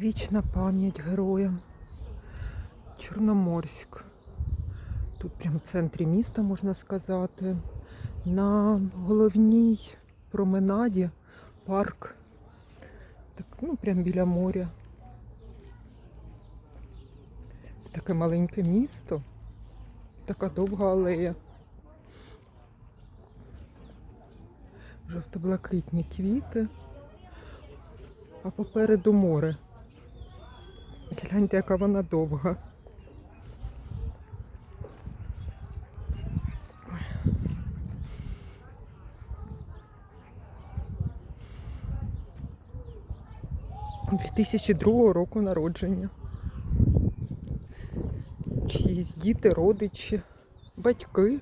Вічна пам'ять героям. Чорноморськ. Тут прямо в центрі міста, можна сказати. На головній променаді парк. Так, ну, прямо біля моря. Це таке маленьке місто. Така довга алея. Жовто-блакитні квіти. А попереду море. Гляньте, яка вона довга. Ой. 2002 року народження. Чиїсь діти, родичі, батьки.